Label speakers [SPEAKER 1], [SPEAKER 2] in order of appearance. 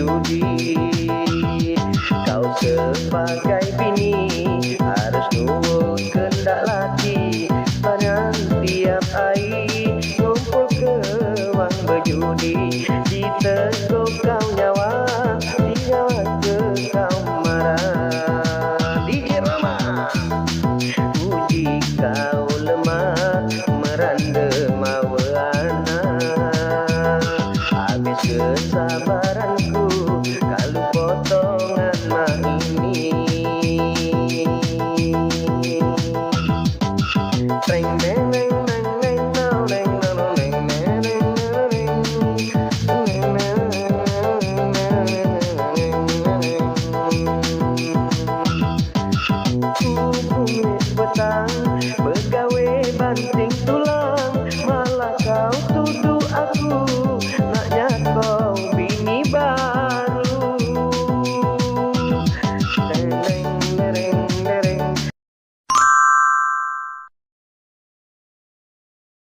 [SPEAKER 1] judi Kau sebagai bini harus nurut kendak laki Panang tiap air ngumpul ke wang berjudi. Diteguh kau nyawa, Tinggal ke kau marah. Di irama Puji kau lemah, meranda mau anak. Habis kesabaran